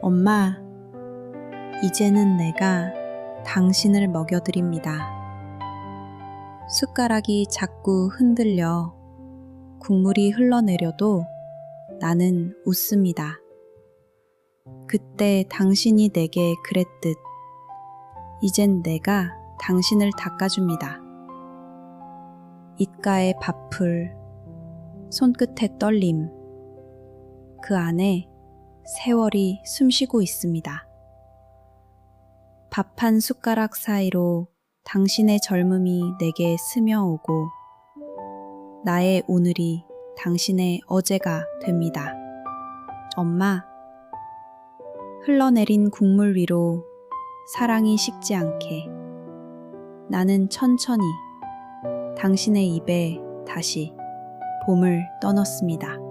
엄마, 이제는 내가 당신을 먹여드립니다. 숟가락이 자꾸 흔들려 국물이 흘러내려도 나는 웃습니다. 그때 당신이 내게 그랬듯 이젠 내가 당신을 닦아줍니다. 입가에 밥풀, 손끝에 떨림, 그 안에 세월이 숨쉬고 있습니다. 밥 한 숟가락 사이로 당신의 젊음이 내게 스며오고 나의 오늘이 당신의 어제가 됩니다. 엄마, 흘러내린 국물 위로 사랑이 식지 않게 나는 천천히 당신의 입에 다시 봄을 떠넣습니다.